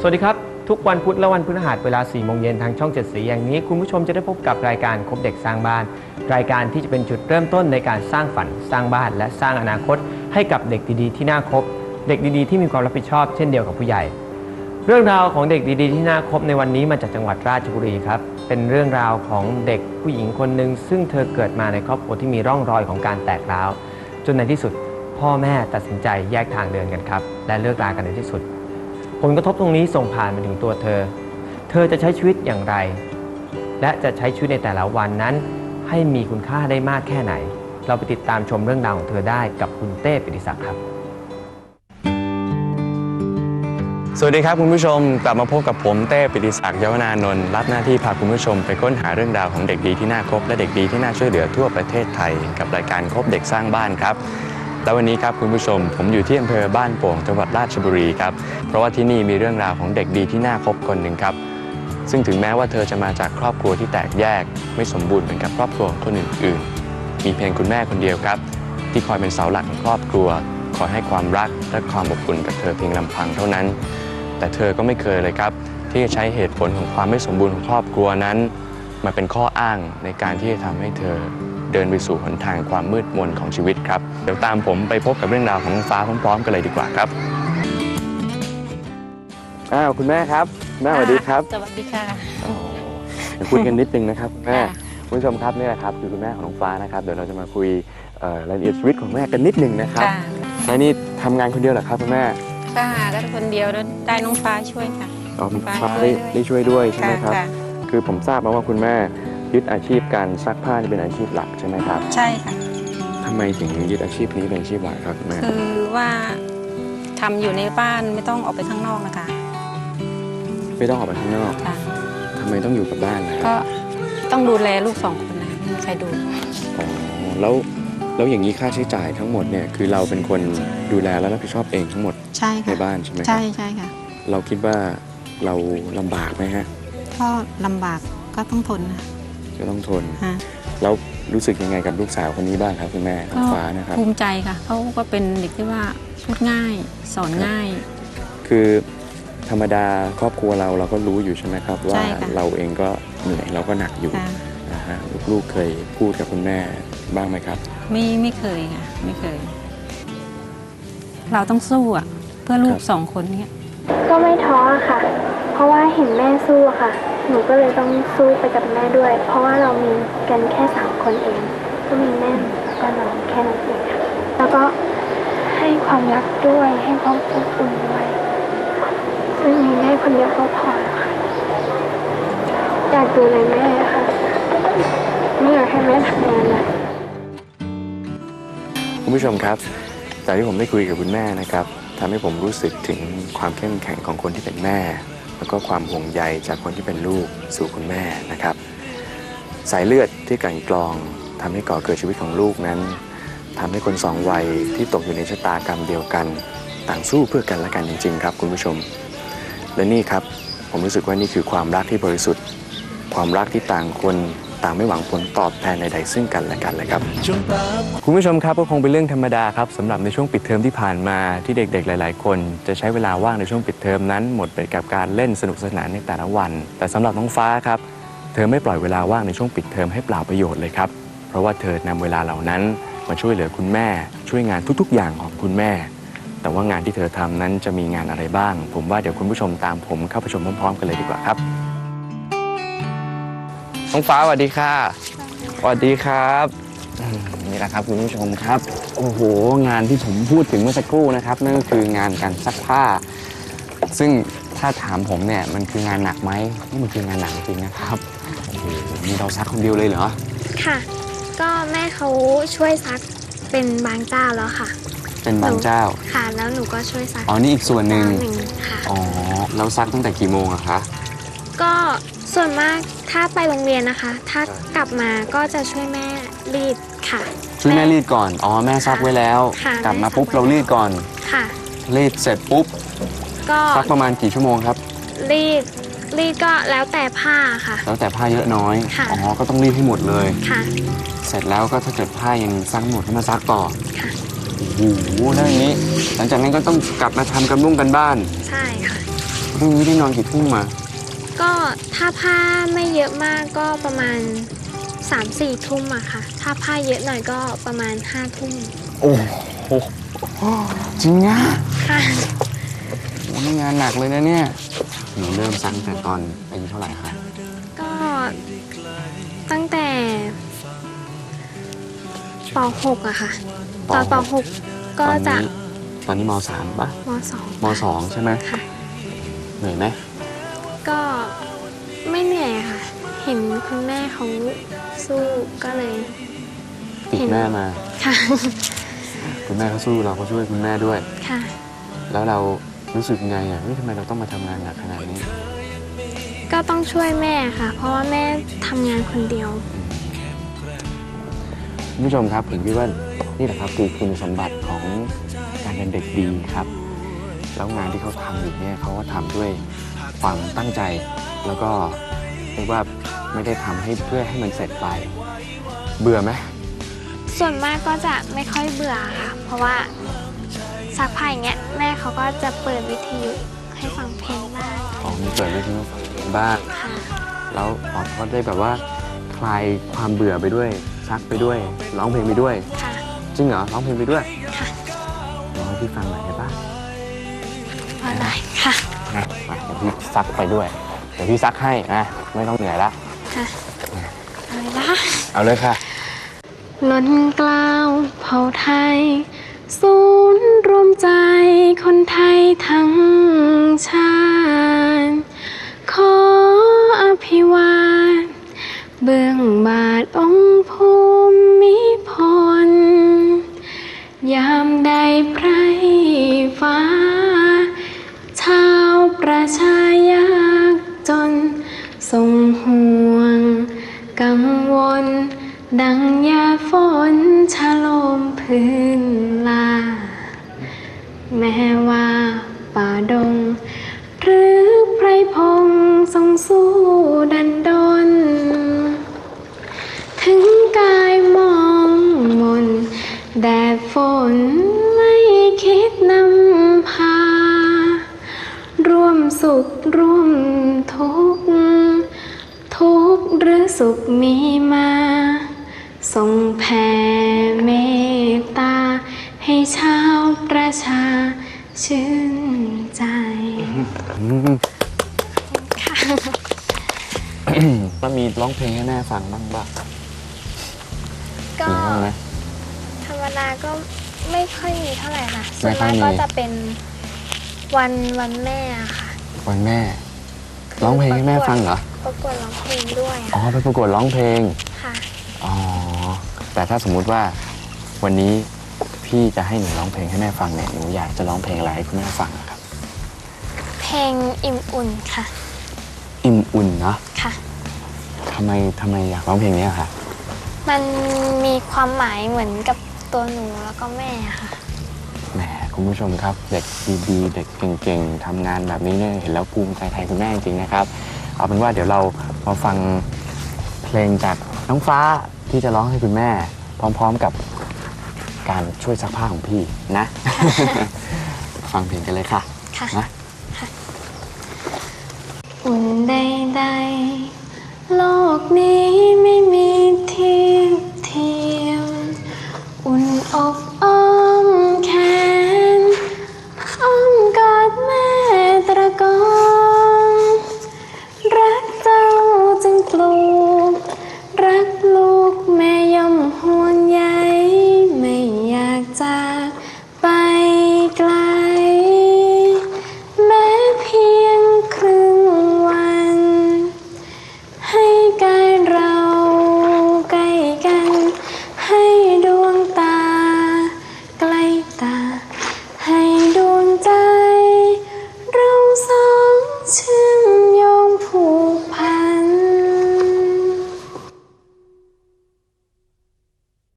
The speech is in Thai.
สวัสดีครับ ทุกวันพุธและวันพฤหัสเวลา 4 โมงเย็นทางช่อง 7 สีอย่างนี้ คุณผู้ชมจะได้พบกับรายการคบเด็กสร้างบ้าน รายการที่จะเป็นจุดเริ่มต้นในการสร้างฝันสร้างบ้าน และสร้างอนาคต ให้กับเด็กดีๆ ที่น่าคบ เด็กดีๆ ที่มีความรับผิดชอบเช่นเดียวกับผู้ใหญ่ เรื่องราวของเด็กดีๆ ที่น่าคบในวันนี้มาจากจังหวัดราชบุรีครับเป็นเรื่องราวของเด็กผู้หญิงคนหนึ่งซึ่งเธอเกิดมาในครอบครัวที่มีร่องรอยของการแตกร้าว จนในที่สุด พ่อแม่ตัดสินใจแยกทางเดินกันครับ และเลิกรากันในที่สุด ผลกระทบตรงนี้ส่งผ่านมาถึงตัวเธอ เธอจะใช้ชีวิตอย่างไร และจะใช้ชีวิตในแต่ละวันนั้น ให้มีคุณค่าได้มากแค่ไหน เราไปติดตามชมเรื่องราวของเธอได้กับคุณเต้ปิติศักดิ์ครับ สวัสดีครับคุณผู้ชมกลับมาพบกับผมเต้ปิติศักดิ์ยวนานนท์รับหน้าที่พาคุณผู้ชมไปค้นหาเรื่องราวของเด็กดีที่น่าคบและเด็กดีที่น่าช่วยเหลือทั่วประเทศไทย กับรายการคบเด็กสร้างบ้านครับ และวันนี้ครับคุณผู้ชม ผมอยู่ที่อำเภอบ้านโป่งจังหวัดราชบุรีครับ เพราะว่าที่นี่มีเรื่องราวของเด็กดีที่น่าคบคนหนึ่งครับ ซึ่งถึงแม้ว่าเธอจะมาจากครอบครัวที่แตกแยก ไม่สมบูรณ์เหมือนกับครอบครัวของคนอื่นๆ มีเพียงคุณแม่คนเดียวครับ ที่คอยเป็นเสาหลักของครอบครัว คอยให้ความรักและความอบอุ่นกับเธอเพียงลำพังเท่านั้น แต่เธอก็ไม่เคยเลยครับ ที่จะใช้เหตุผลของความไม่สมบูรณ์ของครอบครัวนั้น มาเป็นข้ออ้างในการที่จะทำให้เธอ เดินไปสู่หนทางความมืดมนของชีวิตครับ เดี๋ยวตามผมไปพบกับเรื่องราวของน้องฟ้าพร้อมๆกันเลยดีกว่าครับ อ้าวคุณแม่ครับแม่สวัสดีครับสวัสดีค่ะเดี๋ยวคุยกันนิดนึงนะครับคุณแม่ ค่ะ คุณผู้ชมครับนี่แหละครับคือคุณแม่ของน้องฟ้านะครับเดี๋ยวเราจะมาคุยเอ่อรายละเอียดชีวิตของแม่กันนิดนึงนะครับค่ะแล้วนี่ทำงานคนเดียวเหรอครับคุณแม่ก็หากันคนเดียวแล้วได้น้องฟ้าช่วยค่ะ อ๋อมีฟ้าฟ้าช่วยได้ได้ช่วยด้วยใช่ไหมครับค่ะคือผมทราบมาว่าคุณแม่ ยึดอาชีพการซักผ้านี่เป็นอาชีพหลักใช่ไหมครับใช่ค่ะ ทำไมถึงยึดอาชีพนี้เป็นอาชีพหลักครับคุณแม่คือว่าทำอยู่ในบ้านไม่ต้องออกไปข้างนอกนะคะไม่ต้องออกไปข้างนอกค่ะ ทำไมต้องอยู่กับบ้านล่ะครับก็ต้องดูแลลูกสองคนนะไม่มีใครดู อ๋อแล้วแล้วอย่างนี้ค่าใช้จ่ายทั้งหมดเนี่ยคือเราเป็นคนดูแลและรับผิดชอบเองทั้งหมดใช่ในค่ะ บ้านใช่ไหมครัใช่ใช่ค่ะเราคิดว่าเราลำบากไหมฮะ ก็ลำบากก็ต้องทนนะ จะต้องทนฮะแล้วรู้สึกยังไงกับลูกสาวคนนี้บ้างครับคุณแม่น้องก็ฟ้านะครับ ภูมิใจค่ะเขาก็เป็นเด็กที่ว่าพูดง่ายสอนง่าย คือธรรมดาครอบครัวเราเราก็รู้อยู่ใช่ไหมครับ ว่าใช่ค่ะ เราเองก็เหนื่อยเราก็หนักอยู่ค่ะ นะฮะลูกๆเคยพูดกับคุณแม่บ้างไหมครับ ไม่ไม่เคยค่ะ ไม่เคย เราต้องสู้อะ เพื่อลูกครับ สองคนเนี้ยก็ไม่ท้อค่ะ เพราะว่าเห็นแม่สู้ค่ะ หนูก็เลยต้องสู้ไปกับแม่ด้วย เพราะว่าเรามีกันแค่สามคนเอง ก็มีแม่กับน้องแค่นั้นเองค่ะแล้วก็ให้ความรักด้วยให้ความอบอุ่นด้วยซึ่งมีแม่คนเดียวก็พอแล้วค่ะอยากดูแลแม่ค่ะไม่อยากให้แม่ทำงานหนักคุณผู้ชมครับจากที่ผมได้คุยกับคุณแม่นะครับทำให้ผมรู้สึกถึงความเข้มแข็งของคนที่เป็นแม่ แล้วก็ความห่วงใยจากคนที่เป็นลูกสู่คุณแม่นะครับ สายเลือดที่กั่นกรองทำให้ก่อเกิดชีวิตของลูกนั้นทำให้คนสองวัยที่ตกอยู่ในชะตากรรมเดียวกัน ต่างสู้เพื่อกันและกันจริง ๆ ครับคุณผู้ชม และนี่ครับผมรู้สึกว่านี่คือความรักที่บริสุทธิ์ ความรักที่ต่างคน ต่างไม่หวังผลตอบแทนใดๆซึ่งกันและกันเลยครับ คุณผู้ชมครับก็คงเป็นเรื่องธรรมดาครับสำหรับในช่วงปิดเทอมที่ผ่านมาที่เด็กๆ หลาย ๆ คน จะใช้เวลาว่างในช่วงปิดเทอมนั้น หมดไปกับการเล่นสนุกสนานในแต่ละวัน แต่สำหรับน้องฟ้าครับเธอไม่ปล่อยเวลาว่างในช่วงปิดเทอมให้เปล่าประโยชน์เลยครับเพราะว่าเธอนำเวลาเหล่านั้นมาช่วยเหลือคุณแม่ ช่วยงานทุกๆ อย่างของคุณแม่ แต่ว่างานที่เธอทำนั้นจะมีงานอะไรบ้าง ผมว่าเดี๋ยวคุณผู้ชมตามผมเข้าไปชมพร้อมๆ กันเลยดีกว่าครับ น้องฟ้าสวัสดีค่ะสวัสดีครับนี่แหละครับคุณผู้ชมครับ โอ้โห งานที่ผมพูดถึงเมื่อสักครู่นะครับ นั่นก็คืองานการซักผ้า ซึ่งถ้าถามผมเนี่ยมันคืองานหนักไหมนี่มันคืองานหนักจริงนะครับโอ้โหนี่เราซักคนเดียวเลยเหรอ ค่ะ ก็แม่เขาช่วยซักเป็นบางเจ้าแล้วค่ะ เป็นบางเจ้า ค่ะ แล้วหนูก็ช่วยซักอ๋อนี่อีกส่วนหนึ่งเจ้าหนึ่งค่ะ อ๋อเราซักตั้งแต่กี่โมงอะคะ ก็ส่วนมากถ้าไปโรงเรียนนะคะ ถ้ากลับมาก็จะช่วยแม่รีดค่ะ ช่วยแม่รีดก่อน อ๋อ แม่ซักไว้แล้ว ค่ะกลับมาแม่ซักปุ๊บไว้ เรารีดก่อน ค่ะ รีดเสร็จปุ๊บก็ซักประมาณกี่ชั่วโมงครับ รีดรีดก็แล้วแต่ผ้าค่ะ แล้วแต่ผ้าเยอะน้อย ค่ะ อ๋อ ก็ต้องรีดให้หมดเลย ค่ะ เสร็จแล้วก็ถ้าเกิดผ้ายังซักไม่หมดก็มาซักต่อค่ะ โอ้โหแล้วอย่างนี้ หลังจากนั้นก็ต้องกลับมาทำกันบุ้งกันบ้าน ใช่ค่ะ พรุ่งนี้ได้นอนกี่ทุ่มมา ก็ถ้าผ้าไม่เยอะมากก็ประมาณ 3-4 ทุ่มอะค่ะ ถ้าผ้าเยอะหน่อยก็ประมาณ 5 ทุ่มโอ้โหจริงอะค่ะ โอ้นี่งานหนักเลยนะเนี่ยหนูเริ่มซักตั้งแต่ตอนอายุเท่าไหร่คะก็ตั้งแต่ป .6 อะค่ะ ตอนป .6 ก็จะตอนนี้มสามปะมมสองใช่ไหมค่ะ เหนื่อยไหมก็ เห็นคุณแม่เขาสู้ก็เลย ติดแม่มา ค่ะ คุณแม่เขาสู้เราก็ช่วยคุณแม่ด้วย ค่ะ แล้วเรารู้สึกไงอะเฮ้ยทำไมเราต้องมาทำงานหนักขนาดนี้ ก็ต้องช่วยแม่ค่ะ เพราะว่าแม่ทำงานคนเดียว คุณผู้ชมครับผมคิดว่านี่แหละครับคือคุณสมบัติของการเป็นเด็กดีครับ แล้วงานที่เขาทำอยู่เนี่ยเขาก็ทำด้วยความตั้งใจแล้วก็เรีย กว่าไม่ได้ทำให้เพื่อให้มันเสร็จไป เบื่อไหมส่วนมากก็จะไม่ค่อยเบื่อค่ะ เพราะว่าซักผ้าอย่างเงี้ยแม่เขาก็จะเปิดวิทยุให้ฟังเพลงบ้างของมีเปิดวิทยุบ้าง ค่ะ แล้วออดก็ได้แบบว่า คลายความเบื่อไปด้วย ซักไปด้วย ร้องเพลงไปด้วย ค่ะ จริงเหรอ ร้องเพลงไปด้วยค่ะ ร้องให้พี่ฟังหน่อยได้ปะอะไรค่ะ นะมาเดี๋ยวพี่ซักไปด้วยเดี๋ยวพี่ซักให้นะไม่ต้องเหนื่อยละค่ะอะไรนะเอาเลยค่ะล้นกล้าวเผ่าไทย ศูนย์รวมใจคนไทยทั้งชาติขออภิวาทเบื้องบาทองค์ภูมิพล ยามใดไพรฟ้า ชาวประชายากจนทรง ห่วง กังวล ดังยาฝนชะโลมพื้นลา แม้ว่าป่าดง หรือไพรพงทรงสู้ดันดน ถึงกายมองมน แดดฝนไม่คิดนำพา ร่วมสุขร่วม สุขมีมาทรงแผ่เมตตา ให้ชาวประชาชื่นใจค่ะแล้วมีร้องเพลงให้แม่ฟังบ้างปะก็มีบ้างไหมธรรมดาก็ไม่ค่อยมีเท่าไหร่ค่ะไม่ส่วนค่อมายกมีก็จะเป็นวันวันแม่อะค่ะ วันแม่ ร้องเพลงให้แม่ฟังเหรอ ประกวดร้องเพลงด้วยอ๋ออะไปประกวดร้องเพลง ค่ะ อ๋อ แต่ถ้าสมมุติว่าวันนี้พี่จะให้หนูร้องเพลงให้แม่ฟังเนี่ยหนูอยากจะร้องเพลงอะไรให้คุณแม่ฟังอะครับ เพลงอิ่มอุ่นค่ะ อิ่มอุ่นเนาะค่ะ ทำไมทำไมอยากร้องเพลงนี้อะคะมันมีความหมายเหมือนกับตัวหนูแล้วก็แม่ค่ะ แหมคุณผู้ชมครับ เด็กดีๆเด็กเก่งๆทำงานแบบนี้เนี่ยเห็นแล้วภูมิใจแทนคุณแม่จริงๆนะครับ เอาเป็นว่าเดี๋ยวเรามาฟังเพลงจากน้องฟ้าที่จะร้องให้คุณแม่ พร้อมๆกับการช่วยซักผ้าของพี่นะ ฟังเพลงกันเลยค่ะค่ะนะอุ่นใดๆโลกนี้